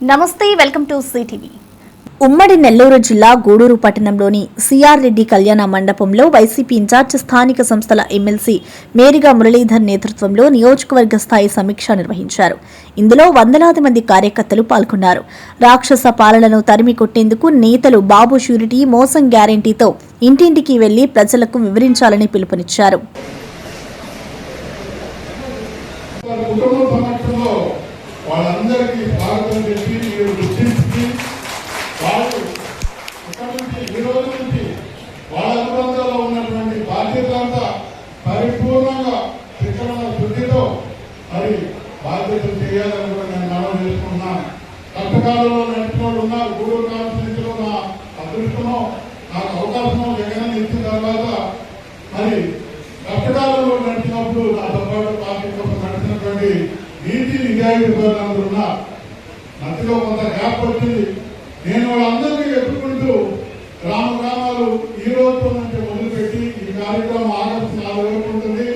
నమస్తే welcome to CTV. ఉమ్మడి నెల్లూరు జిల్లా గూడూరు పట్టణంలోని సిఆర్ రెడ్డి కళ్యాణ మండపంలో వైసీపీ ఇన్ఛార్జ్ స్థానిక సంస్థల ఎమ్మెల్సీ మేరిగా మురళీధర్ నేతృత్వంలో నియోజకవర్గ స్థాయి సమీక్ష నిర్వహించారు. ఇందులో వందలాది మంది కార్యకర్తలు పాల్గొన్నారు. రాక్షస పాలనను తరిమి కొట్టేందుకు నేతలు బాబు షూరిటీ మోసం గ్యారంటీతో ఇంటింటికి వెళ్ళి ప్రజలకు వివరించాలని పిలుపునిచ్చారు. వాళ్ళందరికీ స్వాగతం చెప్పి మీరు గుర్తించి వాళ్ళు ఇక్కడ నుంచి ఈ రోజు నుంచి వాళ్ళ అనుబంధంలో ఉన్నటువంటి బాధ్యత అంతా పరిపూర్ణంగా శిక్షణ శుద్ధితో మరి బాధ్యతలు చేయాలని కూడా నేను మనం చేసుకుంటున్నాను కష్టకాలంలో నడుచుకోవడం ఉన్నారు గూడూరు కాన్స్టిట్యూన్సీలో నా అదృష్టమో నాకు అవకాశమో జగన్ ఇచ్చిన తర్వాత మరి కష్టకాలంలో నడిచినప్పుడు నాతో పాటు పార్టీ కోసం నడిచినటువంటి నీతి నిజాయితీతో ఉన్నా మధ్యలో కొంత గ్యాప్ పట్టింది. నేను వాళ్ళందరినీ ఎదుర్కొంటూ గ్రామ గ్రామాలు ఈ రోజు నుంచి మొదలుపెట్టి ఈ కార్యక్రమం ఆగస్టు నాలుగు వరకు ఉంటుంది.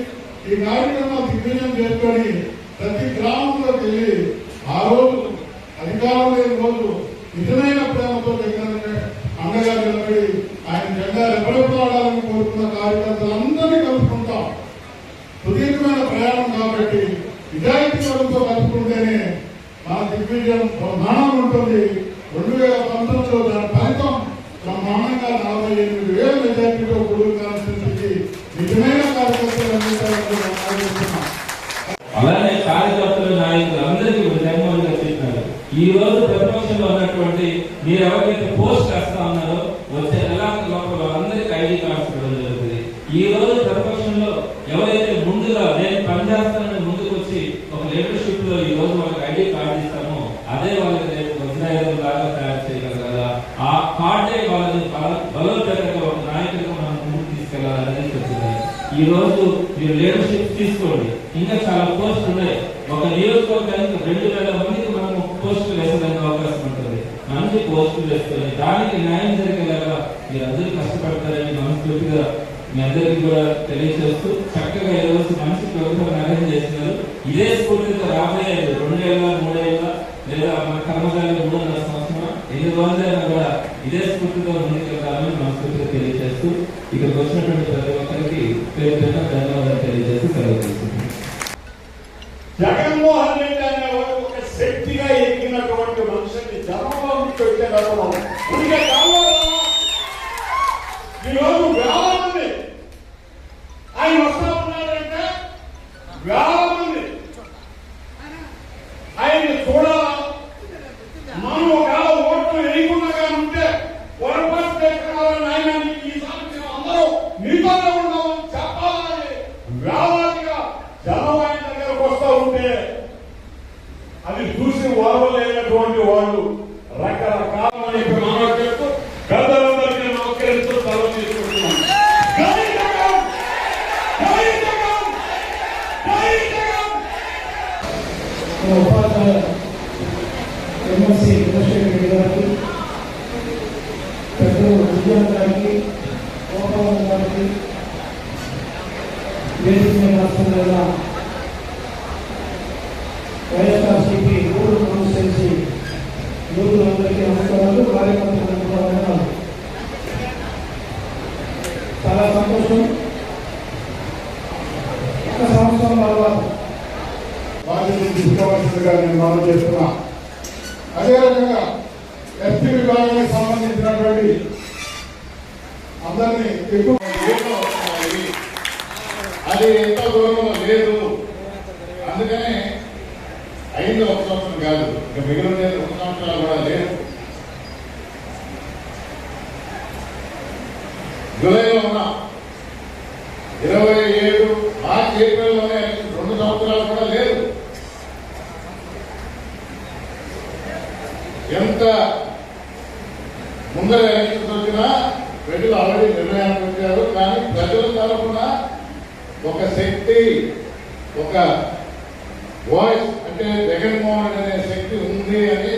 ఈ కార్యక్రమం దిగ్విజయం చేసుకొని ప్రతి గ్రామంలోకి వెళ్ళి ఆ రోజు అధికారం లేని రోజు నిజమే మన బ్రహ్మాండం ఉంటుంది. రెండు వేల పంతొమ్మిదిలో దాని ఫలితం బ్రహ్మాండంగా నలభై ఎనిమిది వేల మెజార్టీతో కూడుకున్నటువంటి నిజమైన కార్యకర్తలు అందించాలని అలానే కార్యకర్తలు నాయకులు అందరికీ జగన్మోహన్ గారు చెప్పినారు ఈ రోజు ప్రపంచంలో ఉన్నటువంటి మీరు ఎవరికైతే పోస్ట్ వేస్తా ఉన్నారో వచ్చే నెలాఖరు లోపల అందరికీ ఐడి కార్డ్స్ ఇవ్వడం జరుగుతుంది. ఈ రోజు ప్రపంచంలో ఎవరైతే ముందుగా నేను పనిచేస్తానని ముందుకు వచ్చి ఒక లీడర్షిప్లో ఈ రోజు వాళ్ళకి ఐడి కార్డు అదే వాళ్ళకి రేపు వజ్రాయుధం లాగా తయారు చేయగలగాలా కదా? ఆ కార్డే వాళ్ళని బల- బలోపేతంగా ఒక మనం ముందుకు తీసుకెళ్ళాలనేది చెప్తున్నాయి ఈ రోజు మీరు లీడర్షిప్ తీసుకోండి. ఇంకా చాలా పోస్టులు ఉన్నాయి. ఒక నియోజకవర్గానికి రెండు వేల మందికి మనము పోస్టులు వేసేదానికి అవకాశం ఉంటుంది. మంచి పోస్టులు వేసుకొని దానికి న్యాయం జరిగేలాగా మీరు అందరూ కష్టపడతారని మనస్ఫూర్తిగా మీ అందరికీ కూడా తెలియజేస్తూ చక్కగా ఈరోజు మంచి ప్రభుత్వం అరేంజ్ చేస్తున్నారు. ఇదే స్ఫూర్తితో రాబోయే రెండేళ్ళ మూడేళ్ళ లేదా మన కర్మకాలి మూడున్నర సంవత్సరం ఎన్ని రోజులైనా కూడా ఇదే స్ఫూర్తితో ముందుకెళ్తామని మనస్ఫూర్తిగా తెలియజేస్తూ ఇక్కడికి వచ్చినటువంటి ప్రతి ఒక్కరికి పేరు పేరున ధన్యవాదాలు తెలియజేస్తూ సెలవు తీసుకుంటున్నాను జగన్మోహన్ రెడ్డి అనేవాడు ఒక శక్తిగా మనుషుల్ని ఈరోజు వేల ఆయన వస్తా ఉన్నాడంటే వేల గారికి పెద్దలు విజయన్ గారికి గోపాలన్ గారికి వేదిక మీద వైఎస్ఆర్సీపీ మూడు కాన్స్టిట్యున్సీ యూతులందరికీ నమస్కారాలు కార్యకర్తలకు కూడా వందనాలు. చాలా సంతోషం. ఒక సంవత్సరం తర్వాత బాధ్యతలు తీసుకోవాల్సిందిగా నేను మనం చేస్తున్నా. అదేవిధంగా రకంగా ఎస్పీ విభాగానికి సంబంధించినటువంటి అందరినీ ఎక్కువ అది ఎంత దూరంలో లేదు. అందుకనే ఐదు ఒక సంవత్సరం కాదు. ఇక మిగిలిన ఒక సంవత్సరాలు కూడా లేదు. జూలైలో ఉన్న ఇరవై ఏడు మార్చి ఏప్రిల్లోనే రెండు సంవత్సరాలు కూడా లేదు ఎంత ముందర ఎలక్షన్స్ వచ్చినా ప్రజలు ఆల్రెడీ నిర్ణయానికి వచ్చారు కానీ ప్రజల తరఫున ఒక శక్తి ఒక వాయిస్ అంటే జగన్మోహన్ అనే శక్తి ఉంది అని